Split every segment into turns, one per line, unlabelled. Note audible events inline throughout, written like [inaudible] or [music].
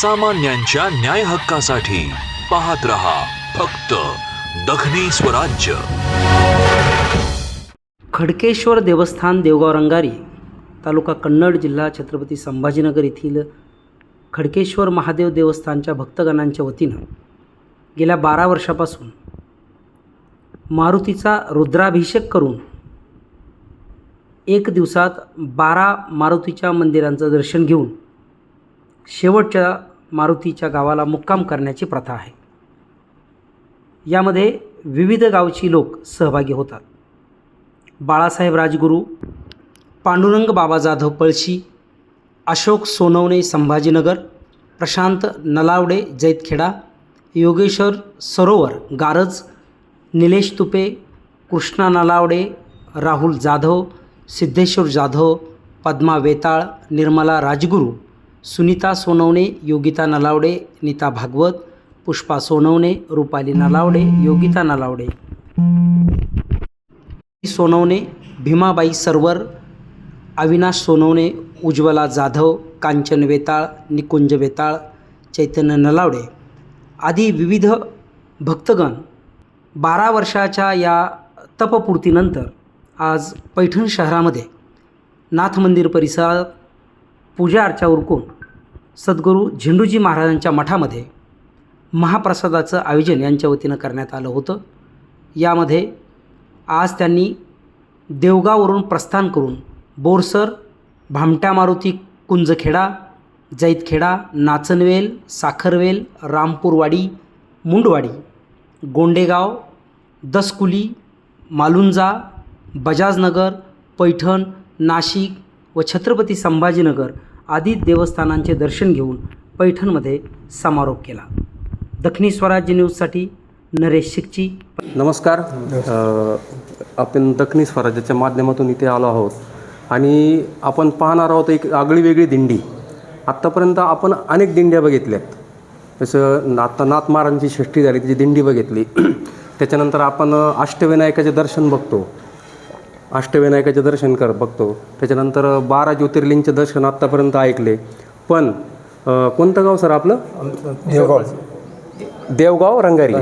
सामान्यांच्या न्याय हक्कासाठी पाहत रहा फक्त दखनी स्वराज्य.
खडकेश्वर देवस्थान देवगाव रंगारी तालुका कन्नड जिल्हा छत्रपती संभाजीनगर येथील खडकेश्वर महादेव देवस्थानच्या भक्तगणांच्या वतीनं गेल्या बारा वर्षापासून मारुतीचा रुद्राभिषेक करून एक दिवसात बारा मारुतीच्या मंदिरांचं दर्शन घेऊन शेवटच्या मारुतीच्या गावाला मुक्काम करण्याची प्रथा आहे. यामध्ये विविध गावची लोक सहभागी होतात. बाळासाहेब राजगुरू पांडुरंग बाबा जाधव पळशी अशोक सोनवणे संभाजीनगर प्रशांत नलावडे जैतखेडा योगेश्वर सरोवर गारज निलेश तुपे कृष्णा नलावडे राहुल जाधव सिद्धेश्वर जाधव पद्मा वेताळ निर्मला राजगुरू सुनीता सोनवणे योगिता नलावडे नीता भागवत पुष्पा सोनवणे रुपाली नलावडे योगिता नलावडे. सोनवणे भीमाबाई सरवर अविनाश सोनवणे उज्ज्वला जाधव कांचन वेताळ निकुंज वेताळ चैतन्य नलावडे. आदी विविध भक्तगण बारा वर्षाच्या या तपपूर्तीनंतर आज पैठण शहरामध्ये नाथ मंदिर परिसरात पूजा अर्चा उरकून सद्गुरू झेंडूजी महाराजांच्या मठामध्ये महाप्रसादाचं आयोजन यांच्या वतीनं करण्यात आलं होतं. यामध्ये आज त्यांनी देवगाववरून प्रस्थान करून बोरसर भामट्या मारुती कुंजखेडा जैतखेडा नाचनवेल साखरवेल रामपूरवाडी मुंडवाडी गोंडेगाव दसकुली मालुंजा बजाजनगर पैठण नाशिक व छत्रपती संभाजीनगर आदी देवस्थानांचे दर्शन घेऊन पैठणमध्ये समारोप केला. दक्षिणी स्वराज्य न्यूजसाठी नरेश शिकची.
नमस्कार. आपण दक्षिणी स्वराज्याच्या माध्यमातून इथे आलो आहोत. आणि आपण पाहणार आहोत एक आगळी वेगळी दिंडी. आत्तापर्यंत आपण अनेक दिंड्या बघितल्यात जसं आता नाथ महाराजांची षष्ठी झाली त्याची दिंडी बघितली. [clears throat] त्याच्यानंतर आपण अष्टविनायकाचे दर्शन बघतो. अष्टविनायकाचे दर्शन कर बघतो. त्याच्यानंतर बारा ज्योतिर्लिंगचे दर्शन आत्तापर्यंत ऐकले. पण कोणतं गाव सर आपलं?
देवगाव.
देवगाव रंगारी.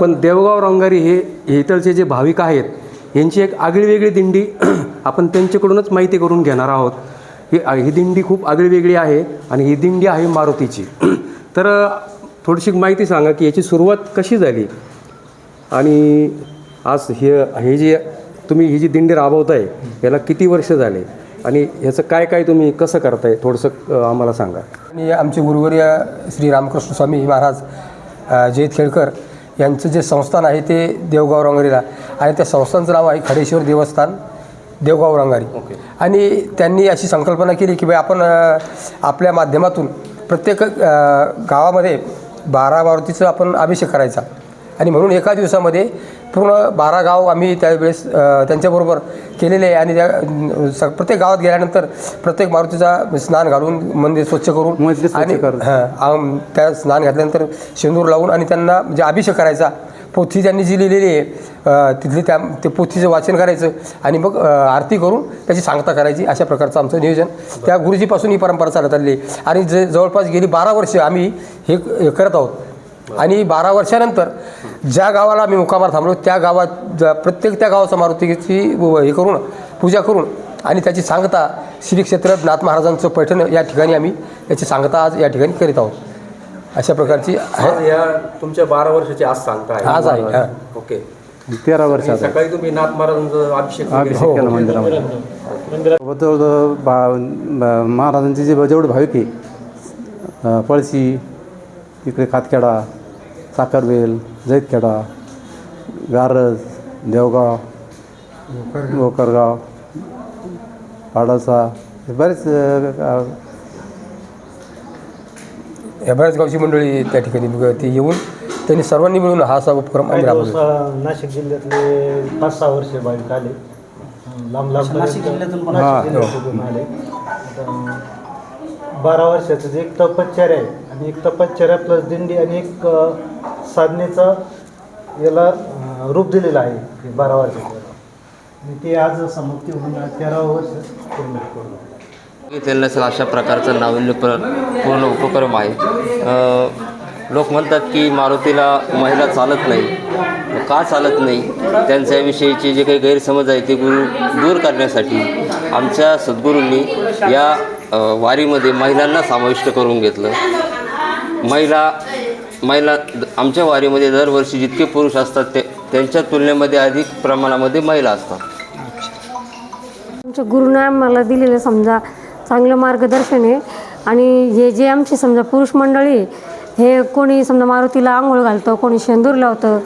पण देवगाव रंगारी हे हे इथलचे जे भाविक आहेत यांची एक आगळी वेगळी दिंडी [clears throat] आपण त्यांच्याकडूनच माहिती करून घेणार आहोत. ही ही दिंडी खूप आगळी वेगळी आहे आणि ही दिंडी आहे मारुतीची. [clears throat] तर थोडीशी माहिती सांगा की याची सुरुवात कशी झाली? आणि आज हे हे जे तुम्ही ही जी दिंडी राबवताय याला किती वर्ष झाले? आणि ह्याचं काय काय तुम्ही कसं करताय? थोडंसं आम्हाला सांगा.
आणि आमचे गुरुवर्य श्री रामकृष्ण स्वामी महाराज जयत खेळकर यांचं जे संस्थान आहे ते देवगाव रंगारीला आणि त्या संस्थानचं नाव आहे खडेश्वर देवस्थान देवगाव रंगारी. आणि त्यांनी अशी संकल्पना केली की बाई आपण आपल्या माध्यमातून प्रत्येक गावामध्ये बारा मारुतीचं आपण अभिषेक करायचा. आणि म्हणून एका दिवसामध्ये पूर्ण बारा गाव आम्ही त्यावेळेस त्यांच्याबरोबर केलेले आहे. आणि त्या स- प्रत्येक गावात गेल्यानंतर प्रत्येक मारुतीचा स्नान घालून मंदिर स्वच्छ करून आणि. हां आम त्या स्नान घातल्यानंतर शेंदूर लावून आणि त्यांना म्हणजे अभिषेक करायचा. पोथी त्यांनी जी लिहिलेली आहे तिथली त्या ते पोथीचं वाचन करायचं आणि मग आरती करून त्याची सांगता करायची अशा प्रकारचं आमचं नियोजन. त्या गुरुजीपासून ही परंपरा चालत आलेली आहे. आणि जे जवळपास गेली बारा वर्ष आम्ही हे हे करत आहोत. आणि बारा वर्षानंतर ज्या गावाला आम्ही मुक्कामार थांबलो त्या गावात ज- प्रत्येक त्या गावाचा मारुतीची व- हे करून पूजा करून आणि त्याची सांगता श्री क्षेत्र नाथ महाराजांचं पैठण या ठिकाणी आम्ही याची सांगता आज या ठिकाणी करीत आहोत. अशा प्रकारची आहे.
या तुमच्या बारा वर्षाची आज सांगता
आज आहे, हा.
ओके.
तेरा वर्षाचा
सकाळी तुम्ही नाथ महाराजांचा अभिषेक
केला मंदिरामध्ये. बा महाराजांचे जे जेवढे भाविक आहे पळशी तिकडे खातखेडा साखरवेल जैतखेडा गारज देवगाव गोकरगाव पाडासा हे बरेच गाव-
या बऱ्याच गावची मंडळी त्या ठिकाणी ब- ते येऊन त्यांनी सर्वांनी मिळून हा असा उपक्रम आम्ही
काही
राबवला
नाशिक जिल्ह्यातले पाच सहा वर्ष भाविक आले. लांब लांब
नाशिक जिल्ह्यातून पण
नाशिक जिल्ह्यातून आले? आता बारा वर्षाचं जे एक तपश्चर्या आहे आणि एक तपश्चर्या प्लस दिंडी आणि एक अ, साधनेचं याला रूप दिलेलं आहे बारा वर्षाचं. ते आज समाप्ती होऊन तेरावं वर्ष पूर्ण करून.
घेतलेलं नसेल अशा प्रकारचं नाविन्यपूर्ण पूर्ण उपक्रम आहे. लोक म्हणतात की मारुतीला महिला चालत नाही. का चालत नाही? त्यांच्याविषयीचे जे काही गैरसमज आहे ते गुरु दूर करण्यासाठी आमच्या सद्गुरूंनी या वारीमध्ये महिलांना समाविष्ट करून घेतलं. महिला महिला आमच्या वारीमध्ये दरवर्षी जितके पुरुष असतात ते त्यांच्या तुलनेमध्ये अधिक प्रमाणामध्ये महिला असतात.
आमच्या गुरुनं आम्हाला दिलेलं समजा चांगलं मार्गदर्शन आहे. आणि हे जे आमचे समजा पुरुष मंडळी हे कोणी समजा मारुतीला आंघोळ घालतं कोणी शेंदूर लावतं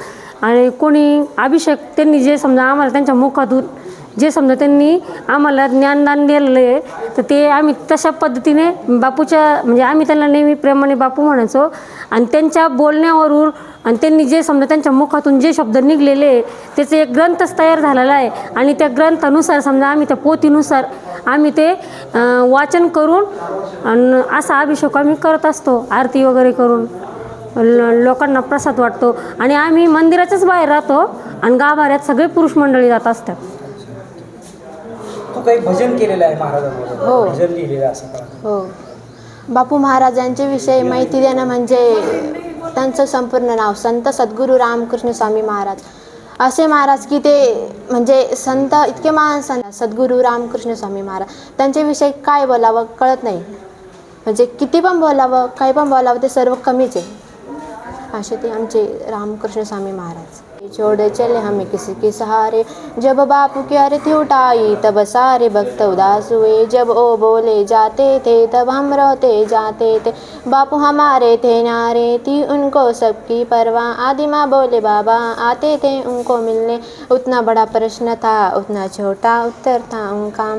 आणि कोणी अभिषेक त्यांनी जे समजा आम्हाला त्यांच्या मुखातून जे समजा त्यांनी आम्हाला ज्ञानदान दिलेलं आहे तर ते आम्ही तशा पद्धतीने बापूच्या म्हणजे आम्ही त्यांना नेहमी प्रेमाने बापू म्हणायचो. आणि त्यांच्या बोलण्यावरून आणि त्यांनी जे समजा त्यांच्या मुखातून जे शब्द निघलेले आहे त्याचे एक ग्रंथच तयार झालेला आहे. आणि त्या ग्रंथानुसार समजा आम्ही त्या पोथीनुसार आम्ही ते वाचन करून आणि असा अभिषेक आम्ही करत असतो आरती वगैरे करून. ल- लोकांना प्रसाद वाटतो. आणि आम्ही मंदिराच्याच बाहेर राहतो आणि गाभाऱ्यात सगळे पुरुष मंडळी जात असतात.
तू काही भजन केलेलं आहे महाराजांबरोबर
हो.
भजन लिहिलेलं असं?
हो. बापू महाराजांच्या विषयी माहिती देणं म्हणजे त्यांचं संपूर्ण नाव संत सद्गुरू रामकृष्ण स्वामी महाराज. असे महाराज की ते म्हणजे संत इतके महान संत सद्गुरू रामकृष्ण स्वामी महाराज. त्यांच्याविषयी काय बोलावं कळत नाही. म्हणजे किती पण बोलावं काही पण बोलावं ते सर्व कमीच आहे. असे ते आमचे रामकृष्ण स्वामी महाराज. छोड़े चले हमें किसी के सहारे। जब बापू की आरती उठाई, तब सारे भक्त उदास हुए। जब ओ बोले जाते थे, तब हम रोते जाते थे। बापू हमारे थे नारे थी, उनको सबकी परवाह। आदि माँ बोले, बाबा, आते थे उनको मिलने। उतना बड़ा प्रश्न था, उतना छोटा उत्तर था उनका।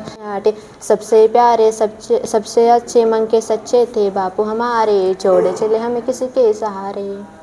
सबसे प्यारे सबसे सबसे अच्छे मन के सच्चे थे। बापू हमारे छोड़े चले हमें किसी के सहारे।